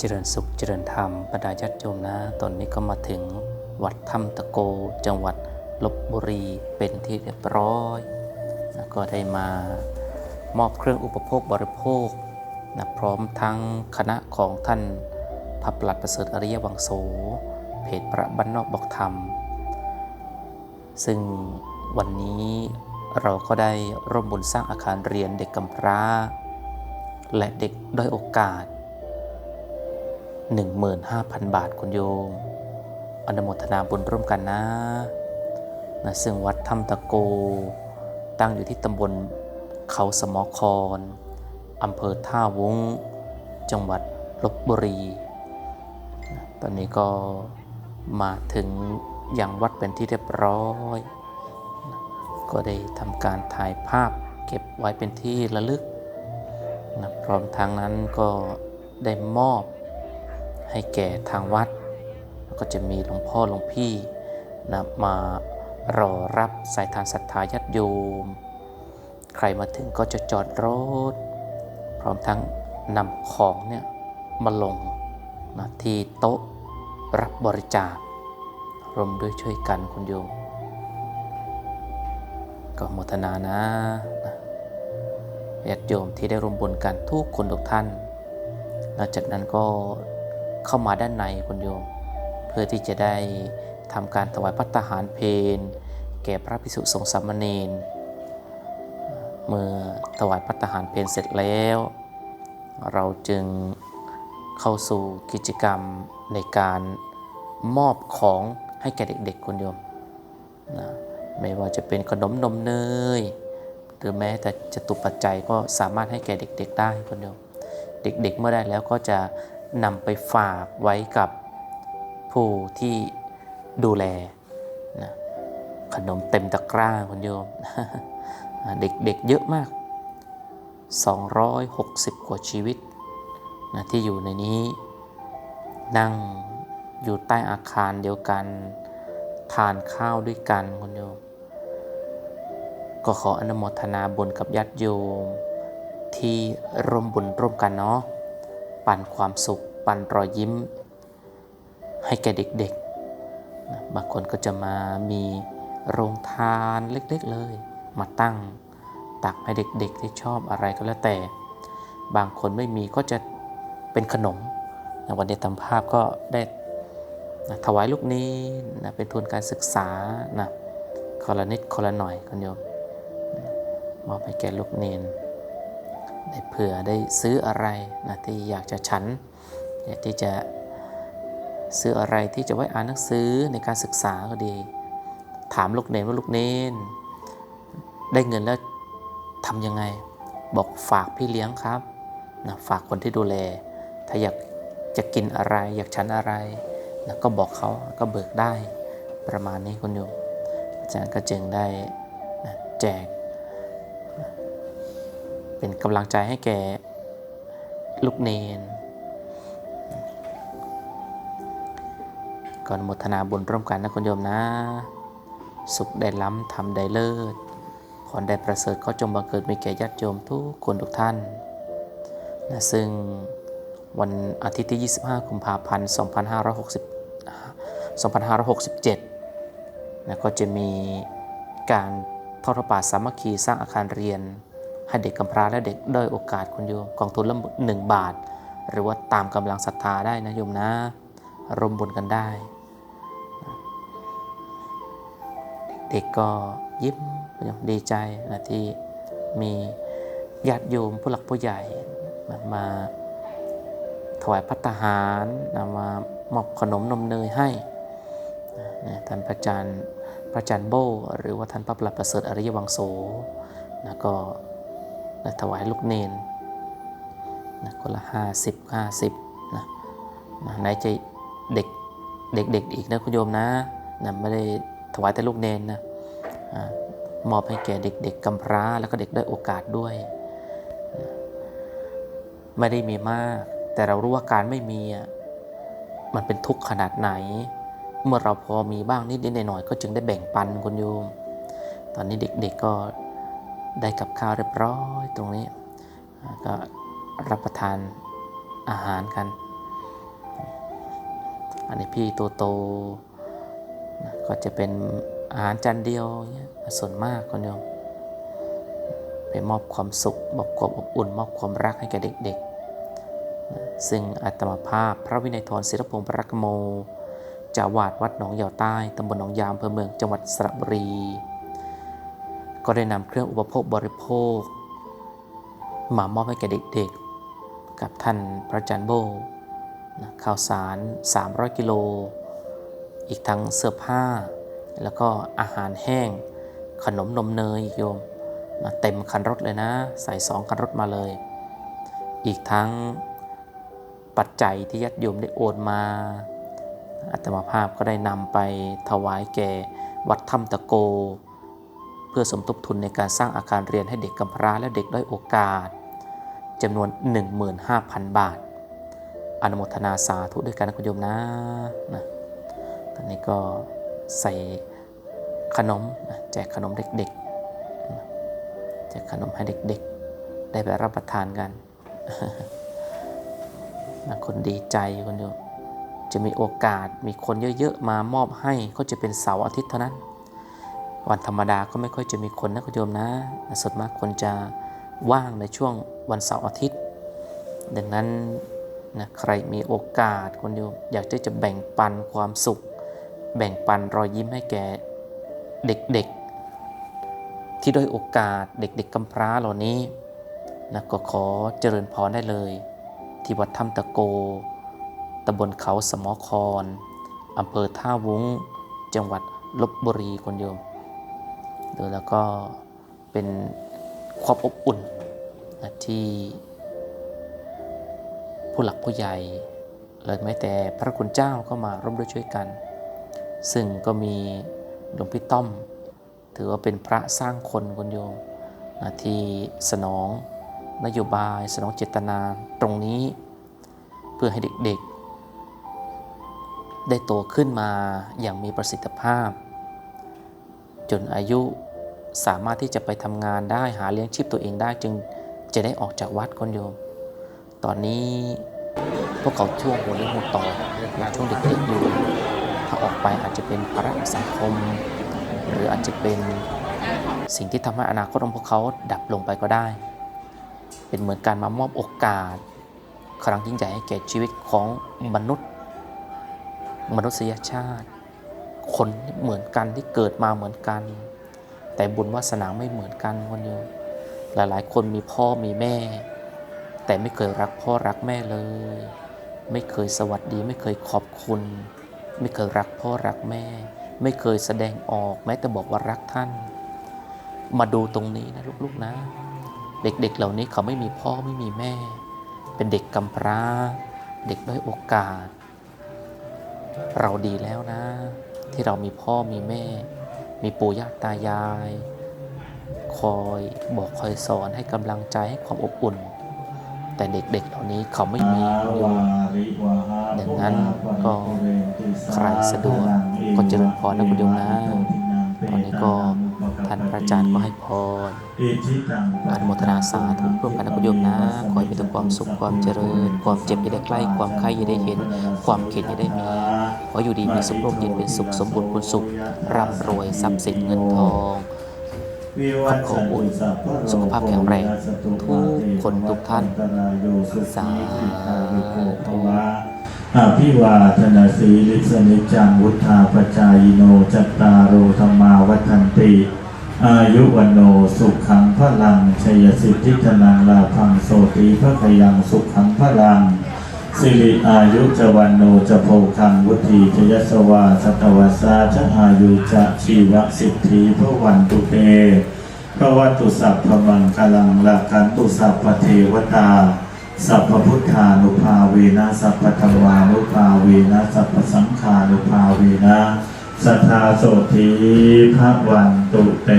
เจริญสุขเจริญธรรมบรรดาญาติโยมนะ ตอนนี้ก็มาถึงวัดถ้ำตะโก จังหวัดลบบุรีเป็นที่เรียบร้อยนะก็ได้มามอบเครื่องอุปโภคบริโภคนะพร้อมทั้งคณะของท่านพระปลัดประเสริฐอริยวังโส เพจพระบ้านนอกบอกธรรม ซึ่งวันนี้เราก็ได้ร่วมบุญสร้างอาคารเรียนเด็กกำพร้า และเด็กด้อยโอกาส 15,000 บาทคุณโยม อนุโมทนาบุญร่วมกันนะนะซึ่งวัดถ้ำตะโก ตั้งอยู่ที่ตำบลเขาสมอครอำเภอท่าวุ้ง จังหวัดลบบุรี ตอนนี้ก็มาถึงยังวัดเป็นที่เรียบร้อย ก็ได้ทำการถ่ายภาพเก็บไว้เป็นที่ระลึกนะพร้อมทางนั้นก็ได้มอบ ให้แก่ทางวัด ก็จะมีหลวงพ่อหลวงพี่นะมารอรับสายทานศรัทธาญาติโยม ใครมาถึงก็จะจอดรถ พร้อมทั้งนำของเนี่ยมาลงนะที่โต๊ะรับบริจาครวมด้วยช่วยกันคุณโยม ก็โมทนานะญาติโยมที่ได้ร่วมบุญกันทุกคนทุกท่านหลังจากนั้นก็ เข้ามาด้านในคุณโยม เพื่อที่จะได้ทำการถวายพัตตาหารเพนแก่พระภิกษุสงฆ์สามเณรเมื่อถวายพัตตาหารเพนเสร็จแล้ว เราจึงเข้าสู่กิจกรรมในการมอบของให้แก่เด็กๆคุณโยมนะไม่ว่าจะเป็นขนมนมเนยหรือแม้แต่จะตุปัจจัยก็สามารถให้แก่เด็ก ๆ ได้คุณโยมเด็กๆเมื่อได้แล้วก็จะ นำไปฝากไว้กับผู้ที่ดูแลนะขนมเต็มตะกร้าคุณโยม เด็กๆเยอะมาก 260 กว่าชีวิตนะที่อยู่ในนี้ นั่งอยู่ใต้อาคารเดียวกัน ทานข้าวด้วยกันคุณโยม ก็ขออนุโมทนาบุญกับญาติโยม ที่ร่วมบุญร่วมกันเนาะ ปั่นความสุข ปั่นรอยยิ้ม ให้แก่เด็กๆ บางคนก็จะมามีโรงทานเล็กๆเลย มาตั้งตักให้เด็กๆ ที่ชอบอะไรก็แล้วแต่ บางคนไม่มีก็จะเป็นขนมนะวันนี้ทำภาพก็ได้นะถวายลูกนี้นะเป็นทุนการศึกษานะคนละนิดคนละหน่อยคุณโยมมอบให้แก่ลูกเนน ได้เผื่อได้ซื้ออะไรนะที่อยากจะฉันอยากที่จะซื้ออะไรที่จะไว้อ่านหนังสือในการศึกษาก็ดี ถามลูกเนนว่าลูกเนนได้เงินแล้วทำยังไง บอกฝากพี่เลี้ยงครับนะฝากคนที่ดูแล ถ้าอยากจะกินอะไร อยากฉันอะไรนะก็บอกเขาก็เบิกได้ประมาณนี้คุณโยมอาจารย์ก็จึงได้นะแจก เป็นกำลังใจให้แก่ลูกเนน ก่อนโมทนาบุญร่วมกันนะคุณโยมนะ สุขได้ล้ำทำได้เลิศขอนได้ประเสริฐก็จงบังเกิดมีแก่ญาติโยมทุกคนทุกท่านนะซึ่งวันอาทิตย์ที่ 25 กุมภาพันธ์ 2560 2567นะก็จะมีการทอดพระป่าสามัคคีสร้างอาคารเรียน ให้เด็กกำพร้าและเด็กด้อยโอกาสคุณโยมกองทุนละหนึ่งบาท หรือว่าตามกำลังศรัทธาได้นะโยมนะรวมบุญกันได้ เด็กก็ยิ้มดีใจนะที่มีญาติโยมผู้หลักผู้ใหญ่มาถวายพัตตาหารนะมามอบขนมนมเนยให้นะท่านพระอาจารย์พระอาจารย์โบหรือว่าท่านพระปลัดประเสริฐอริยวังโสนะก็ นะถวายลูกเนนนะคนละห้าสิบห้าสิบนะนะไหนจะเด็กเด็กๆอีกนะคุณโยมนะนะไม่ได้ถวายแต่ลูกเนนนะมอบให้แก่เด็กๆกำพร้าแล้วก็เด็กได้โอกาสด้วยนะไม่ได้มีมาก แต่เรารู้ว่าการไม่มีอะมันเป็นทุกข์ขนาดไหน เมื่อเราพอมีบ้างนิดๆหน่อยๆก็จึงได้แบ่งปันคุณโยม ตอนนี้เด็กๆก็ ได้กับข้าวเรียบร้อยตรงนี้ ก็รับประทานอาหารกัน อันนี้พี่ตัวโตนะก็จะเป็นอาหารจานเดียวเงี้ยส่วนมากคนโยมไปมอบความสุขมอบความอบอุ่น มอบความรักให้แก่เด็กๆ ซึ่งอาตมาภาพพระวินัยทรศิรพงศ์ปรักโมจาวาดวัดหนองยาวใต้ตำบลหนองยามอำเภอเมืองจังหวัดสระบุรี ก็ได้นำเครื่องอุปโภคบริโภค มามอบให้แก่เด็กๆ กับท่านพระจารย์โบนะข้าวสาร 300 กิโล อีกทั้งเสื้อผ้า แล้วก็อาหารแห้ง ขนมนมเนยอีกโยมนะเต็มคันรถเลยนะ ใส่สองคันรถมาเลย อีกทั้งปัจจัยที่ญาติโยมได้โอนมาอัตมาภาพก็ได้นำไปถวายแก่วัดถ้ำตะโก พื่อสมทบทุนในการสร้างอาคารเรียนให้เด็กกำพร้าและเด็กด้อยโอกาสจำนวน 15,000 บาท อนุโมทนาสาธุด้วยกันนะคุณโยมนะนะตอนนี้ก็ใส่ขนมนะแจกขนมเด็กๆแจกขนมให้เด็กๆ ได้ไปรับประทานกันนะคนดีใจคุณโยมจะมีโอกาสมีคนเยอะๆมามอบให้ก็จะเป็นเสาร์อาทิตย์เท่านั้น วันธรรมดาก็ไม่ค่อยจะมีคนนะคุณโยมนะส่วนมากคนจะว่างในช่วงวันเสาร์อาทิตย์ ดังนั้นนะใครมีโอกาสคนโยมอยากที่จะแบ่งปันความสุข แบ่งปันรอยยิ้มให้แก่เด็กๆ ที่ด้อยโอกาสเด็กๆกำพร้าเหล่านี้นะก็ขอเจริญพรได้เลย ที่วัดถ้ำตะโกตำบลเขาสมอครอำเภอท่าวุ้ง จังหวัดลบบุรีคนโยม ดูแล้วก็เป็นความอบอุ่นนะที่ผู้หลักผู้ใหญ่และแม้แต่พระคุณเจ้าก็มาร่วมด้วยช่วยกัน ซึ่งก็มีหลวงพี่ต้อม ถือว่าเป็นพระสร้างคนคนโยมนะที่สนองนโยบายสนองเจตนาตรงนี้ เพื่อให้เด็กๆ ได้โตขึ้นมาอย่างมีประสิทธิภาพ จนอายุสามารถที่จะไปทำงานได้หาเลี้ยงชีพตัวเองได้จึงจะได้ออกจากวัดคนโยม ตอนนี้พวกเขาช่วงหัวเลี้ยงหัวต่อยังช่วงเด็กๆอยู่ ถ้าออกไปอาจจะเป็นภาระสังคม หรืออาจจะเป็นสิ่งที่ทำให้อนาคตของพวกเขาดับลงไปก็ได้ เป็นเหมือนการมามอบโอกาส ครั้งยิ่งใหญ่ให้แก่ชีวิตของมนุษย์ มนุษยชาติ คนเหมือนกันที่เกิดมาเหมือนกัน แต่บุญวาสนาไม่เหมือนกันคนโยมหลายๆ คนมีพ่อมีแม่ แต่ไม่เคยรักพ่อรักแม่เลย ไม่เคยสวัสดี ไม่เคยขอบคุณ ไม่เคยรักพ่อรักแม่ ไม่เคยแสดงออกแม้แต่บอกว่ารักท่าน มาดูตรงนี้นะลูกๆนะ เด็กๆเหล่านี้เขาไม่มีพ่อไม่มีแม่ เป็นเด็กกำพร้า เด็กด้อยโอกาส เราดีแล้วนะ ที่เรามีพ่อมีแม่ มีปู่ย่าตายาย คอยบอกคอยสอนให้กำลังใจให้ความอบอุ่น แต่เด็กๆเหล่านี้เขาไม่มีโยมดังนั้นก็ใครสะดวกก็เจริญพรนะคุณโยมนะตอนนี้ก็ ท่านพระอาจารย์ก็ให้พรอนุโมทนาสาธุร่วมกันนะคุณโยมนะ ขอให้มีแต่ความสุขความเจริญ ความเจ็บอย่าได้ใกล้ ความไข้อย่าได้เห็น ความเข็ดอย่าได้มี ขออยู่ดีมีสุขร่มเย็นเป็นสุขสมบูรณ์คุณสุข ร่ำรวยทรัพย์สินเงินทองขันของอุ่นสุขภาพแข็งแรง ทุกคนทุกท่าน สาธุอภิวาทนาสีลิสนิจังวุธาปจายโนจัตตารโอธรรมาวัฒนติ อายุวันโนสุขขังพลังชัยสิทธิธนังลาพังโสติพระขยังสุขขังพลังสิริอายุจวันโนจะโพคังวุธีจยสวาสตวสาจะอายุจะชีวสิทธิพระวันตุเตพระวัตุสัพพมังคลังลาคันตุสัพพเทวตา สัพพพุทธานุภาเวนะสัพพธรรมานุภาเวนะสัพพสังฆานุภาเวนะ สัทธาโสธีพระวันตุเต